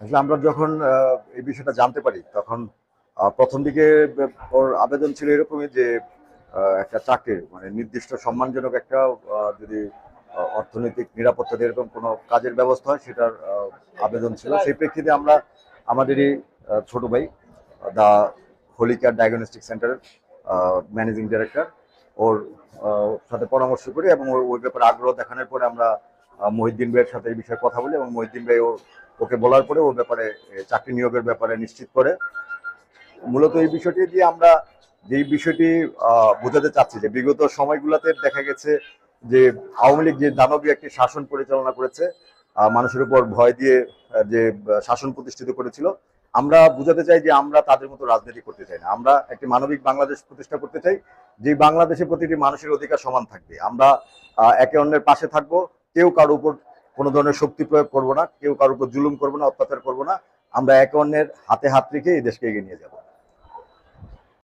আসলে আমরা যখন এই বিষয়টা জানতে পারি, তখন প্রথম দিকে ওর আবেদন ছিল এরকমই যে একটা চাকরির মানে নির্দিষ্ট সম্মানজনক একটা যদি অর্থনৈতিক নিরাপত্তা এরকম কোনো কাজের ব্যবস্থা হয়, সেটার আবেদন ছিল। সেই প্রেক্ষিতে আমরা, আমাদেরই ছোট ভাই, দা হোলিকার ডায়াগনস্টিক সেন্টারের ম্যানেজিং ডিরেক্টর, ওর সাথে পরামর্শ করি এবং ওর ওই ব্যাপারে আগ্রহ দেখানোর পরে আমরা মহিউদ্দিন ভাইয়ের সাথে এই বিষয়ে কথা বলি এবং মহিউদ্দিন ভাই ও ওকে বলার পরে ওর ব্যাপারে চাকরি নিয়োগের ব্যাপারে নিশ্চিত করে। মূলত এই বিষয়টি দিয়ে আমরা যে বিষয়টি বোঝাতে চাচ্ছি যে বিগত সময়গুলোতে দেখা গেছে যে আওয়ামী লীগ যে দানবীয় একটি শাসন পরিচালনা করেছে মানুষের উপর ভয় দিয়ে যে শাসন প্রতিষ্ঠিত করেছিল, আমরা বুঝাতে চাই যে আমরা তাদের মতো রাজনীতি করতে চাই না। আমরা একটি মানবিক বাংলাদেশ প্রতিষ্ঠা করতে চাই যে বাংলাদেশে প্রতিটি মানুষের অধিকার সমান থাকবে। আমরা একে অন্যের পাশে থাকব কেউ কারও উপর কোনো ধরনের শক্তি প্রয়োগ করব না, কেউ কারোর উপর জুলুম করব না, অত্যাচার করব না। আমরা একে অন্যের হাতে হাত রেখে এই দেশকে এগিয়ে নিয়ে যাব।